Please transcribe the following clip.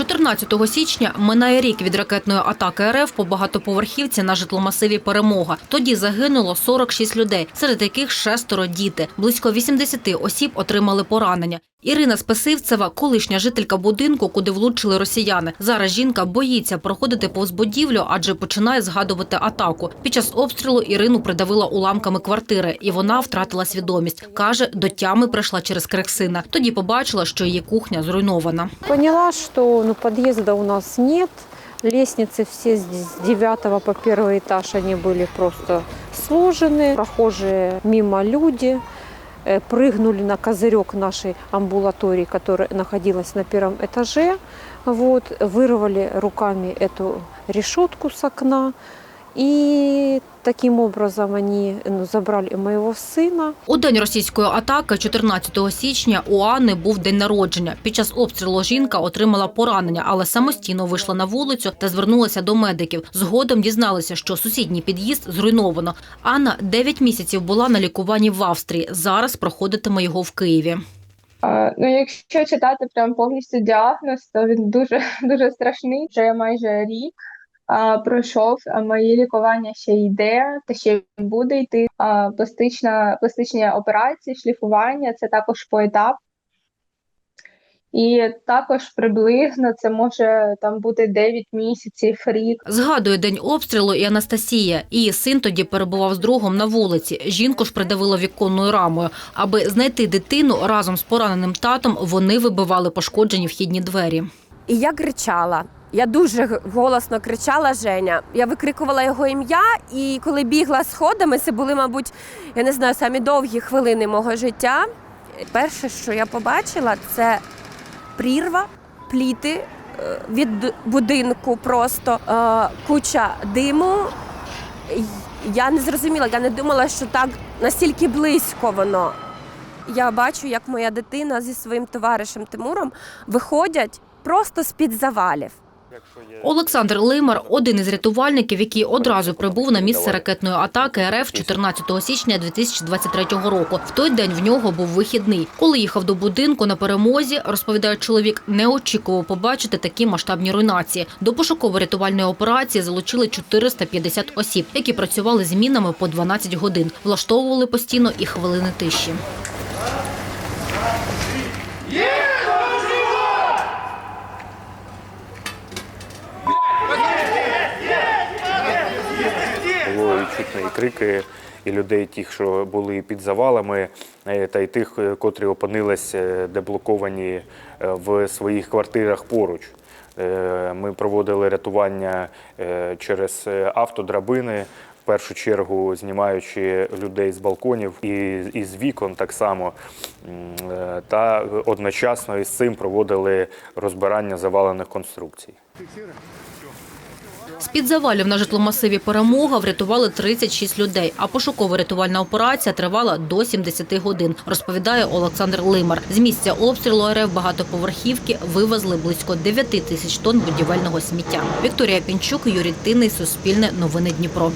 14 січня минає рік від ракетної атаки РФ по багатоповерхівці на житломасиві Перемога. Тоді загинуло 46 людей, серед яких шестеро діти. Близько 80 осіб отримали поранення. Ірина Спесивцева, колишня жителька будинку, куди влучили росіяни. Зараз жінка боїться проходити повз будівлю, адже починає згадувати атаку. Під час обстрілу Ірину придавила уламками квартири, і вона втратила свідомість. Каже, до тями прийшла через крик сина. Тоді побачила, що її кухня зруйнована. Поняла, что ну, подъезда у нас нет. Лестницы все с 9 по первый этаж, они были просто сложены. Прохожие мимо люди э, прыгнули на козырек нашей амбулатории, которая находилась на первом этаже. Вот, вырвали руками эту решетку с окна. И таким образом они ну, забрали и моего сына. У день російської атаки, 14 січня, у Анни був день народження. Під час обстрілу жінка отримала поранення, але самостійно вийшла на вулицю та звернулася до медиків. Згодом дізналися, що сусідній під'їзд зруйновано. Анна 9 місяців була на лікуванні в Австрії. Зараз проходитиме його в Києві. Ну, якщо читати прям повністю діагноз, то він дуже дуже страшний. Вже майже рік а, пройшов, а моє лікування ще йде, та ще буде йти. А, пластична, пластичні операції, шліфування це також поетап. І також приблизно це може там бути 9 місяців, рік. Згадує день обстрілу і Анастасія. Її син тоді перебував з другом на вулиці. Жінку ж придавило віконною рамою. Аби знайти дитину разом з пораненим татом, вони вибивали пошкоджені вхідні двері. І я кричала. Я дуже голосно кричала Женя. Я викрикувала його ім'я, і коли бігла сходами, це були, мабуть, я не знаю, самі довгі хвилини мого життя. Перше, що я побачила, це прірва, пліти е, від будинку, просто е, куча диму. Я не зрозуміла, я не думала, що так настільки близько воно. Я бачу, як моя дитина зі своїм товаришем Тимуром виходять просто з-під завалів. Олександр Лимар – один із рятувальників, який одразу прибув на місце ракетної атаки РФ 14 січня 2023 року. В той день в нього був вихідний. Коли їхав до будинку на перемозі, розповідає чоловік, не очікував побачити такі масштабні руйнації. До пошуково-рятувальної операції залучили 450 осіб, які працювали змінами по 12 годин. Влаштовували постійно і хвилини тиші. Було і чутно і крики, і людей, тих, що були під завалами, е, та й тих, е, котрі опинились е, деблоковані в своїх квартирах поруч. Ми проводили рятування через автодрабини. В першу чергу знімаючи людей з балконів і, і з вікон так само. Та одночасно із цим проводили розбирання завалених конструкцій. З-під завалів на житломасиві «Перемога» врятували 36 людей, а пошуково-рятувальна операція тривала до 70 годин, розповідає Олександр Лимар. З місця обстрілу РФ багатоповерхівки вивезли близько 9 тисяч тонн будівельного сміття. Вікторія Пінчук, Юрій Тинний, Суспільне, Новини Дніпро.